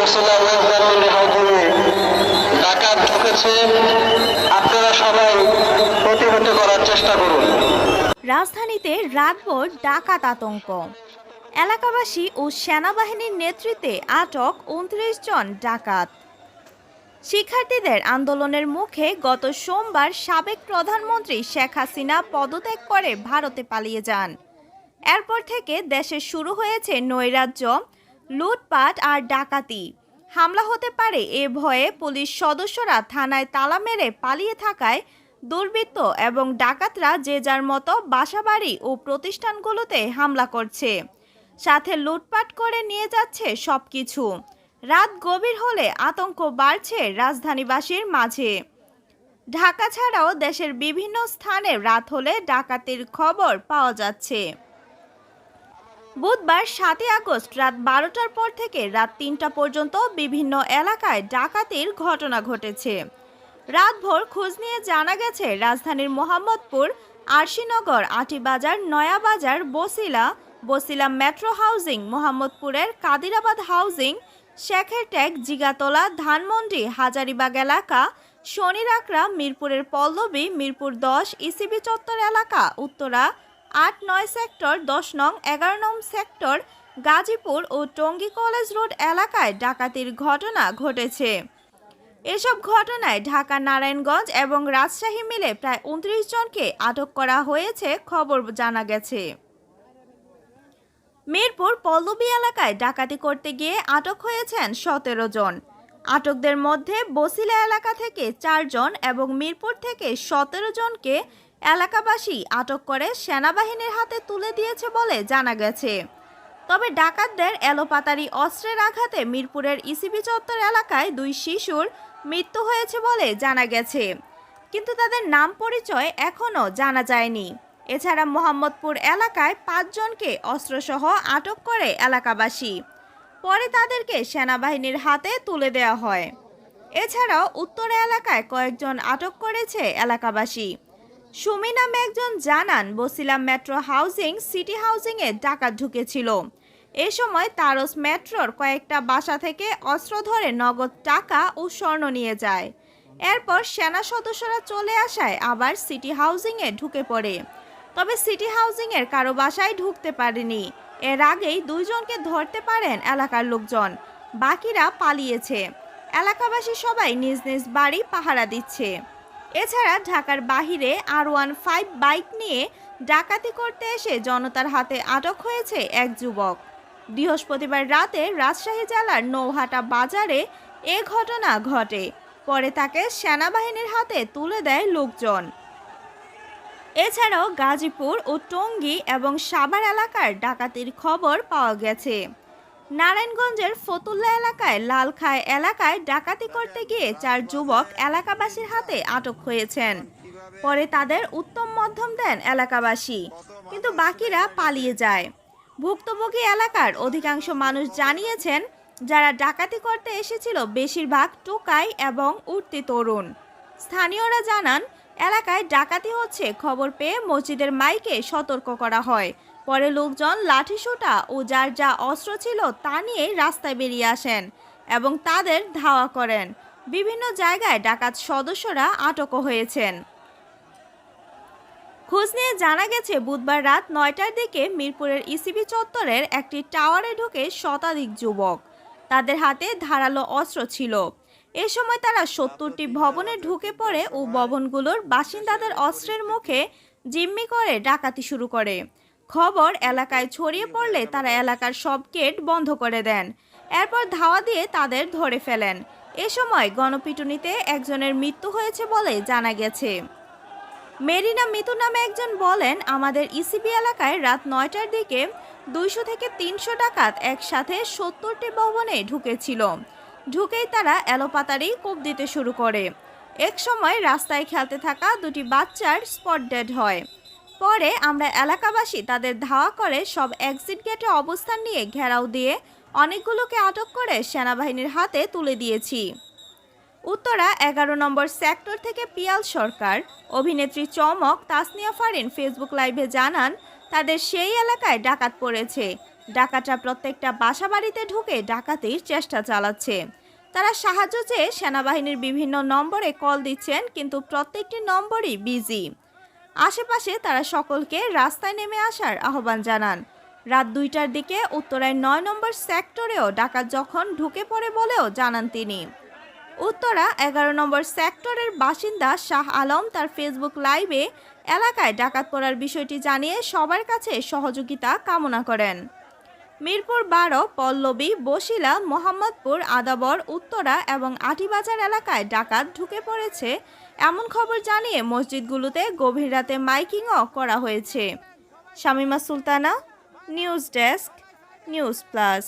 রসুল্লাহ রাজধানীর হাউজিংয়ে ডাকাত ঢুকেছে আপনারা সবাই প্রতিহত করার চেষ্টা করুন। রাজধানীতে রাতভর ডাকাত আতঙ্ক। এলাকাবাসী ও সেনাবাহিনীর নেতৃত্বে আটক উনত্রিশ জন ডাকাত। শিক্ষার্থীদের আন্দোলনের মুখে গত সোমবার সাবেক প্রধানমন্ত্রী শেখ হাসিনা পদত্যাগ করে ভারতে পালিয়ে যান। এরপর থেকে দেশে শুরু হয়েছে নৈরাজ্য লুটপাট আর ডাকাতি। হামলা হতে পারে এ ভয়ে পুলিশ সদস্যরা থানায় তালা মেরে পালিয়ে থাকায় দুর্বৃত্ত এবং ডাকাতরা যে যার মতো বাসাবাড়ি ও প্রতিষ্ঠানগুলোতে হামলা করছে। সাথে লুটপাট করে নিয়ে যাচ্ছে সব কিছু রাত গভীর হলে আতঙ্ক বাড়ছে রাজধানীবাসীর মাঝে। ঢাকা ছাড়াও দেশের বিভিন্ন স্থানে রাত হলে ডাকাতির খবর পাওয়া যাচ্ছে। বুধবার সাতই আগস্ট রাত বারোটার পর থেকে রাত তিনটা পর্যন্ত বিভিন্ন এলাকায় ডাকাতির ঘটনা ঘটেছে। রাতভর খোঁজ নিয়ে জানা গেছে, রাজধানীর মোহাম্মদপুর, আরশিনগর, আটিবাজার, নয়াবাজার, বসিলা বসিলা মেট্রো হাউজিং, মোহাম্মদপুরের কাদিরাবাদ হাউজিং, শেখের ট্যাগ, জিগাতলা, ধানমন্ডি, হাজারিবাগ এলাকা শনিরাকড়া মিরপুরের পল্লবী, মিরপুর দশ, ইসিবি চত্বর এলাকা, উত্তরা আট নয় সেক্টর, দশ নং, এগারো নং সেক্টর, গাজীপুর ও টঙ্গী কলেজ রোড এলাকায় ডাকাতির ঘটনা ঘটেছে। এসব ঘটনায় ঢাকা, নারায়ণগঞ্জ এবং রাজশাহী মিলে প্রায় উনত্রিশ জনকে আটক করা হয়েছে খবর জানা গেছে। মিরপুর পল্লবী এলাকায় ডাকাতি করতে গিয়ে আটক হয়েছেন সতেরো জন। আটকদের মধ্যে বসিলা এলাকা থেকে চারজন এবং মিরপুর থেকে সতেরো জনকে এলাকাবাসী আটক করে সেনাবাহিনীর হাতে তুলে দিয়েছে বলে জানা গেছে। তবে ডাকাতদের এলোপাতারি অস্ত্রের আঘাতে মিরপুরের ইসিবি চত্বর এলাকায় দুই শিশুর মৃত্যু হয়েছে বলে জানা গেছে। কিন্তু তাদের নাম পরিচয় এখনও জানা যায়নি। এছাড়া মোহাম্মদপুর এলাকায় পাঁচজনকে অস্ত্রসহ আটক করে এলাকাবাসী। পরে তাদেরকে সেনাবাহিনীর হাতে তুলে দেওয়া হয়। এছাড়াও উত্তর এলাকায় কয়েকজন আটক করেছে এলাকাবাসী। সুমি নামে একজন জানান বসিলাম মেট্রো হাউজিং, সিটি হাউজিংয়ে ডাকাত ঢুকেছিল। এ সময় তারস মেট্রোর কয়েকটা বাসা থেকে অস্ত্র ধরে নগদ টাকা ও স্বর্ণ নিয়ে যায়। এরপর সেনা সদস্যরা চলে আসায় আবার সিটি হাউজিংয়ে ঢুকে পড়ে। তবে সিটি হাউজিংয়ের কারও বাসায় ঢুকতে পারেনি। এর আগেই দুইজনকে ধরতে পারেন এলাকার লোকজন। বাকিরা পালিয়েছে। এলাকাবাসী সবাই নিজ নিজ বাড়ি পাহারা দিচ্ছে। এছাড়া ঢাকার বাহিরে আর ওয়ান ফাইভ বাইক নিয়ে ডাকাতি করতে এসে জনতার হাতে আটক হয়েছে এক যুবক। বৃহস্পতিবার রাতে রাজশাহী জেলার নৌহাটা বাজারে এ ঘটনা ঘটে। পরে তাকে সেনাবাহিনীর হাতে তুলে দেয় লোকজন। এছাড়াও গাজীপুর ও টঙ্গী এবং সাভার এলাকার ডাকাতির খবর পাওয়া গেছে। নারায়ণগঞ্জের ফতুল্লা এলাকায় লালখায় এলাকায় ডাকাতি করতে গিয়ে চার যুবক এলাকাবাসীর হাতে আটক হয়েছেন। পরে তাদের উত্তম মধ্যম দেন এলাকাবাসী, কিন্তু বাকিরা পালিয়ে যায়। ভুক্তভোগী এলাকার অধিকাংশ মানুষ জানিয়েছেন, যারা ডাকাতি করতে এসেছিল, বেশিরভাগ টোকাই এবং উঠতি তরুণ। স্থানীয়রা জানান, এলাকায় ডাকাতি হচ্ছে খবর পেয়ে মসজিদের মাইকে সতর্ক করা হয়। পরে লোকজন লাঠিসোঁটা ও যার যা অস্ত্র ছিল তা নিয়ে রাস্তায় বেরিয়ে আসেন এবং তাদের ধাওয়া করেন। বিভিন্ন জায়গায় ডাকাত সদস্যরা আটকও হয়েছেন। খোঁজ নিয়ে জানা গেছে, বুধবার রাত নয়টার দিকে মিরপুরের ইসিবি চত্বরের একটি টাওয়ারে ঢুকে শতাধিক যুবক। তাদের হাতে ধারালো অস্ত্র ছিল। এ সময় তারা সত্তরটি ভবনে ঢুকে পড়ে ও ভবনগুলোর বাসিন্দাদের অস্ত্রের মুখে জিম্মি করে ডাকাতি শুরু করে। খবর এলাকায় ছড়িয়ে পড়লে তারা এলাকার সব গেট বন্ধ করে দেন। এরপর ধাওয়া দিয়ে তাদের ধরে ফেলেন। এ সময় গণপিটুনিতে একজনের মৃত্যু হয়েছে বলে জানা গেছে। মেরিনা মিতু নামে একজন বলেন, আমাদের ইসিবি এলাকায় রাত নয়টার দিকে দুইশো থেকে তিনশো ডাকাত একসাথে সত্তরটি ভবনে ঢুকেছিল। ঢুকেই তারা এলোপাতারি কোপ দিতে শুরু করে। এক সময় রাস্তায় খেলতে থাকা দুটি বাচ্চার স্পট ডেড হয়। পরে আমরা এলাকাবাসী তাদের ধাওয়া করে সব এক্সিট গেটে অবস্থান নিয়ে ঘেরাও দিয়ে অনেকগুলোকে আটক করে সেনাবাহিনীর হাতে তুলে দিয়েছি। উত্তরা এগারো নম্বর সেক্টর থেকে পিয়াল সরকার, অভিনেত্রী চমক তাসনিয়া ফারিন ফেসবুক লাইভে জানান, তাদের সেই এলাকায় ডাকাত পড়েছে। ডাকাতরা প্রত্যেকটা বাসা বাড়িতে ঢুকে ডাকাতির চেষ্টা চালাচ্ছে। তারা সাহায্য চেয়ে সেনাবাহিনীর বিভিন্ন নম্বরে কল দিচ্ছেন, কিন্তু প্রত্যেকটি নম্বরই বিজি আশেপাশে তারা সকলকে রাস্তায় নেমে আসার আহ্বান জানান। রাত দুইটার দিকে উত্তরায় নয় নম্বর সেক্টরেও ডাকাত যখন ঢুকে পড়ে বলেও জানান তিনি। উত্তরা এগারো নম্বর সেক্টরের বাসিন্দা শাহ আলম তার ফেসবুক লাইভে এলাকায় ডাকাত পড়ার বিষয়টি জানিয়ে সবার কাছে সহযোগিতা কামনা করেন। মিরপুর বারো, পল্লবী বসিলা মোহাম্মদপুর, আদাবর, উত্তরা এবং আটিবাজার এলাকায় ডাকাত ঢুকে পড়েছে। এমন খবর জানিয়ে মসজিদগুলোতে গভীর রাতে মাইকিংও করা হয়েছে। Shamima Sultana, news desk, news plus.